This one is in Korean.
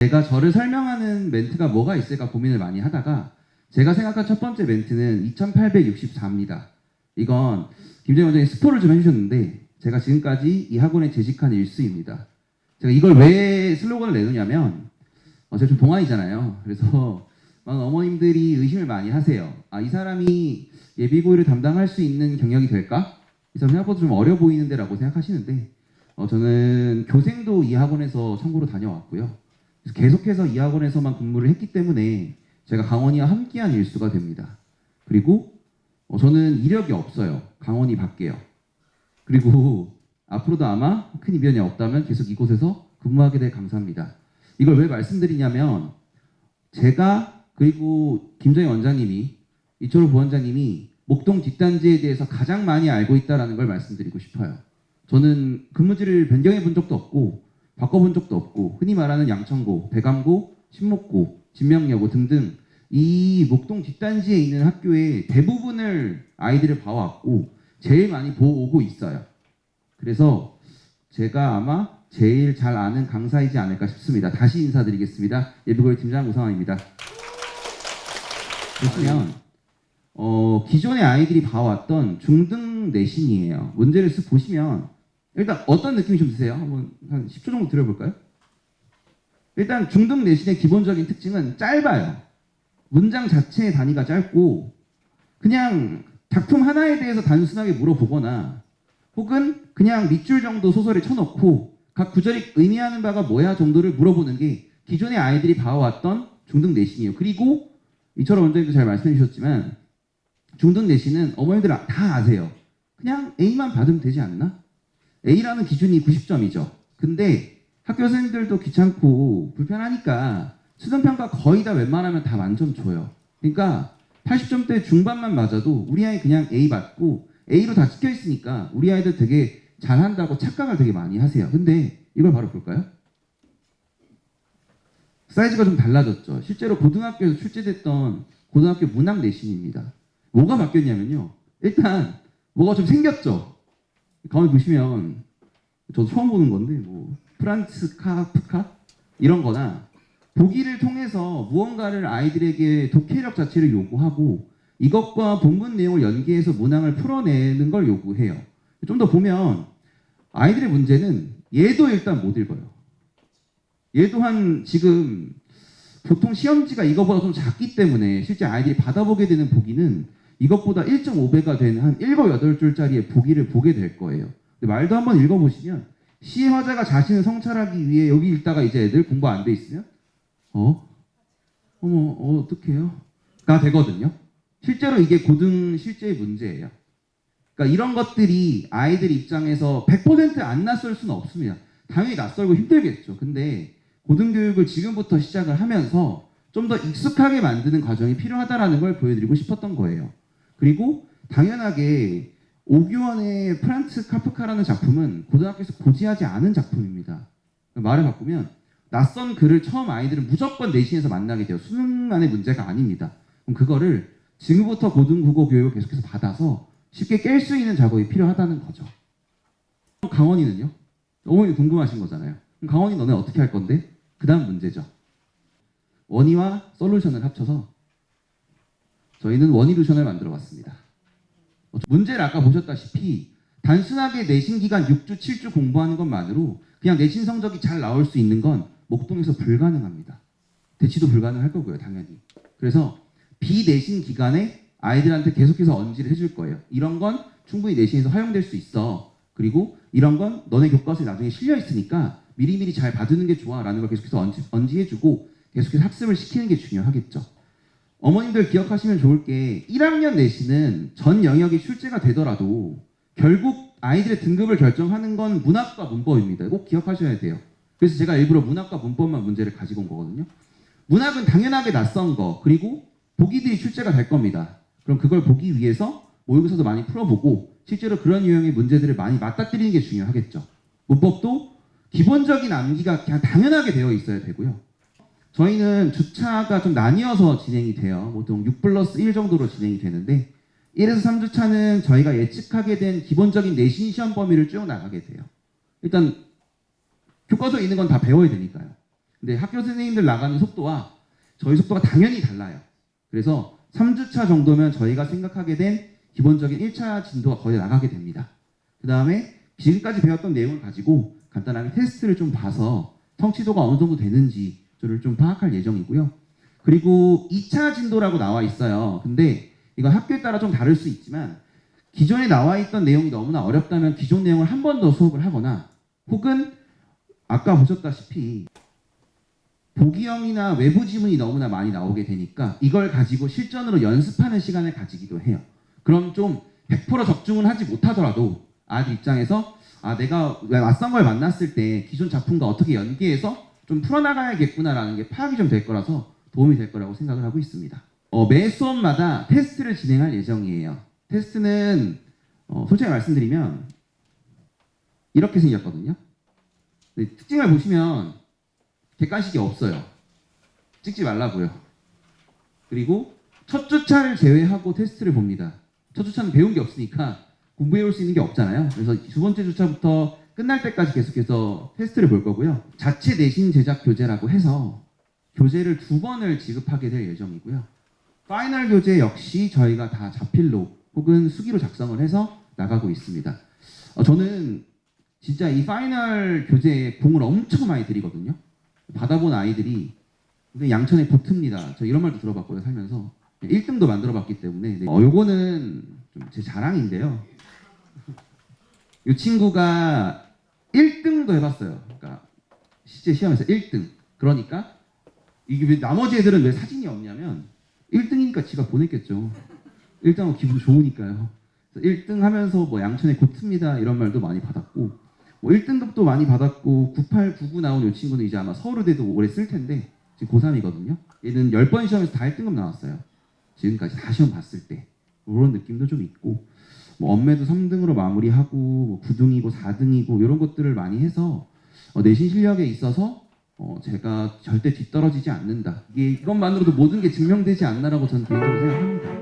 제가 저를 설명하는 멘트가 뭐가 있을까 고민을 많이 하다가 제가 생각한 첫 번째 멘트는 2864입니다. 이건 김정희 원장이 스포를 좀 해주셨는데 제가 지금까지 이 학원에 재직한 일수입니다. 제가 이걸 왜 슬로건을 내놓냐면 어, 제가 좀 동안이잖아요. 그래서 많은 어머님들이 의심을 많이 하세요. 아, 이 사람이 예비고일을 담당할 수 있는 경력이 될까? 이 사람 생각보다 좀 어려 보이는데 라고 생각하시는데 어, 저는 교생도 이 학원에서 참고로 다녀왔고요. 계속해서 이 학원에서만 근무를 했기 때문에 제가 강원이와 함께한 일수가 됩니다. 그리고 어, 저는 이력이 없어요. 강원이 밖에요. 그리고 앞으로도 아마 큰 이변이 없다면 계속 이곳에서 근무하게 될 감사합니다. 이걸 왜 말씀드리냐면 제가 그리고 김정희 원장님이 이철호 부원장님이 목동 뒷단지에 대해서 가장 많이 알고 있다라는 걸 말씀드리고 싶어요. 저는 근무지를 변경해 본 적도 없고 바꿔본 적도 없고 흔히 말하는 양천고, 대감고, 신목고, 진명여고 등등 이 목동 뒷단지에 있는 학교의 대부분을 아이들을 봐왔고 제일 많이 보고 있어요. 그래서 제가 아마 제일 잘 아는 강사이지 않을까 싶습니다. 다시 인사드리겠습니다. 예비고일 팀장 우상환입니다. 보시면 어, 기존의 아이들이 봐왔던 중등 내신이에요. 문제를 쓱 보시면 일단 어떤 느낌이 좀 드세요? 한번 한 10초 정도 들어볼까요? 일단 중등 내신의 기본적인 특징은 짧아요. 문장 자체의 단위가 짧고 그냥 작품 하나에 대해서 단순하게 물어보거나 혹은 그냥 밑줄 정도 소설에 쳐놓고 각 구절이 의미하는 바가 뭐야 정도를 물어보는 게 기존의 아이들이 봐왔던 중등 내신이에요. 그리고 이철원 원장님도 잘 말씀해 주셨지만 중등 내신은 어머니들 다 아세요. 그냥 A만 받으면 되지 않나? A라는 기준이 90점이죠. 근데 학교 선생님들도 귀찮고 불편하니까 수능평가 거의 다 웬만하면 다 만점 줘요. 그러니까 80점대 중반만 맞아도 우리 아이 그냥 A 받고 A로 다 찍혀 있으니까 우리 아이들 되게 잘한다고 착각을 되게 많이 하세요. 근데 이걸 바로 볼까요? 사이즈가 좀 달라졌죠. 실제로 고등학교에서 출제됐던 고등학교 문학 내신입니다. 뭐가 바뀌었냐면요. 일단 뭐가 좀 생겼죠. 가만히 보시면 저도 처음 보는 건데 뭐 프란츠 카프카 이런 거나 보기를 통해서 무언가를 아이들에게 독해력 자체를 요구하고 이것과 본문 내용을 연계해서 문항을 풀어내는 걸 요구해요. 좀 더 보면 아이들의 문제는 얘도 일단 못 읽어요. 얘도 한 지금 보통 시험지가 이거보다 좀 작기 때문에 실제 아이들이 받아보게 되는 보기는 이것보다 1.5배가 되는 한 7, 8줄짜리의 보기를 보게 될 거예요. 말도 한번 읽어보시면 시의 화자가 자신을 성찰하기 위해 여기 읽다가 이제 애들 공부 안 돼 있으면 어? 어머 어, 어떡해요? 가 되거든요. 실제로 이게 고등 실제의 문제예요. 그러니까 이런 것들이 아이들 입장에서 100%안 낯설 수는 없습니다. 당연히 낯설고 힘들겠죠. 근데 고등교육을 지금부터 시작을 하면서 좀 더 익숙하게 만드는 과정이 필요하다라는 걸 보여드리고 싶었던 거예요. 그리고 당연하게 오규원의 프란츠 카프카라는 작품은 고등학교에서 고지하지 않은 작품입니다. 말을 바꾸면 낯선 글을 처음 아이들은 무조건 내신에서 만나게 돼요. 수능만의 문제가 아닙니다. 그럼 그거를 지금부터 고등국어 교육을 계속해서 받아서 쉽게 깰 수 있는 작업이 필요하다는 거죠. 강원이는요? 어머니 궁금하신 거잖아요. 그럼 강원이 너네 어떻게 할 건데? 그 다음 문제죠. 원의와 솔루션을 합쳐서 저희는 원이루션을 만들어 봤습니다. 문제를 아까 보셨다시피 단순하게 내신 기간 6주, 7주 공부하는 것만으로 그냥 내신 성적이 잘 나올 수 있는 건 목동에서 불가능합니다. 대치도 불가능할 거고요, 당연히. 그래서 비내신 기간에 아이들한테 계속해서 언지를 해줄 거예요. 이런 건 충분히 내신에서 활용될 수 있어. 그리고 이런 건 너네 교과서에 나중에 실려 있으니까 미리미리 잘 봐두는 게 좋아 라는 걸 계속해서 언지, 언지해주고 계속해서 학습을 시키는 게 중요하겠죠. 어머님들 기억하시면 좋을 게 1학년 내신은 전 영역이 출제가 되더라도 결국 아이들의 등급을 결정하는 건 문학과 문법입니다. 꼭 기억하셔야 돼요. 그래서 제가 일부러 문학과 문법만 문제를 가지고 온 거거든요. 문학은 당연하게 낯선 거 그리고 보기들이 출제가 될 겁니다. 그럼 그걸 보기 위해서 모의고사도 많이 풀어보고 실제로 그런 유형의 문제들을 많이 맞닥뜨리는 게 중요하겠죠. 문법도 기본적인 암기가 그냥 당연하게 되어 있어야 되고요. 저희는 주차가 좀 나뉘어서 진행이 돼요. 보통 6 플러스 1 정도로 진행이 되는데 1에서 3주차는 저희가 예측하게 된 기본적인 내신 시험 범위를 쭉 나가게 돼요. 일단 교과서에 있는 건 다 배워야 되니까요. 근데 학교 선생님들 나가는 속도와 저희 속도가 당연히 달라요. 그래서 3주차 정도면 저희가 생각하게 된 기본적인 1차 진도가 거의 나가게 됩니다. 그 다음에 지금까지 배웠던 내용을 가지고 간단하게 테스트를 좀 봐서 성취도가 어느 정도 되는지 를좀 파악할 예정이고요. 그리고 2차 진도라고 나와 있어요. 근데 이건 학교에 따라 좀 다를 수 있지만 기존에 나와 있던 내용이 너무나 어렵다면 기존 내용을 한 번 더 수업을 하거나 혹은 아까 보셨다시피 보기형이나 외부 지문이 너무나 많이 나오게 되니까 이걸 가지고 실전으로 연습하는 시간을 가지기도 해요. 그럼 좀 100% 적중은 하지 못하더라도 아이들 입장에서 아 내가 왜 낯선 걸 만났을 때 기존 작품과 어떻게 연계해서 좀 풀어나가야겠구나라는 게 파악이 좀 될 거라서 도움이 될 거라고 생각을 하고 있습니다. 어, 매 수업마다 테스트를 진행할 예정이에요. 테스트는 어, 솔직히 말씀드리면 이렇게 생겼거든요. 특징을 보시면 객관식이 없어요. 찍지 말라고요. 그리고 첫 주차를 제외하고 테스트를 봅니다. 첫 주차는 배운 게 없으니까 공부해 올 수 있는 게 없잖아요. 그래서 두 번째 주차부터 끝날 때까지 계속해서 테스트를 볼 거고요. 자체 내신 제작 교재라고 해서 교재를 두 번을 지급하게 될 예정이고요. 파이널 교재 역시 저희가 다 자필로 혹은 수기로 작성을 해서 나가고 있습니다. 어, 저는 진짜 이 파이널 교재에 공을 엄청 많이 들이거든요. 받아본 아이들이 근데 양천에 붙습니다. 저 이런 말도 들어봤고요, 살면서. 1등도 만들어 봤기 때문에. 네. 어, 요거는 좀 제 자랑인데요. 이 친구가 1등도 해봤어요. 그러니까 실제 시험에서 1등. 그러니까 이게 왜 나머지 애들은 왜 사진이 없냐면 1등이니까 지가 보냈겠죠. 1등하고 기분 좋으니까요. 1등 하면서 뭐 양천에 고트입니다 이런 말도 많이 받았고 뭐 1등급도 많이 받았고 98, 99 나온 이 친구는 이제 아마 서울대도 올해 쓸 텐데 지금 고3이거든요. 얘는 10번 시험에서 다 1등급 나왔어요. 지금까지 다 시험 봤을 때 그런 느낌도 좀 있고 뭐 엄매도 3등으로 마무리하고 뭐 9등이고 4등이고 이런 것들을 많이 해서 어, 내신 실력에 있어서 어, 제가 절대 뒤떨어지지 않는다. 이게 이것만으로도 모든 게 증명되지 않나라고 저는 개인적으로 생각합니다.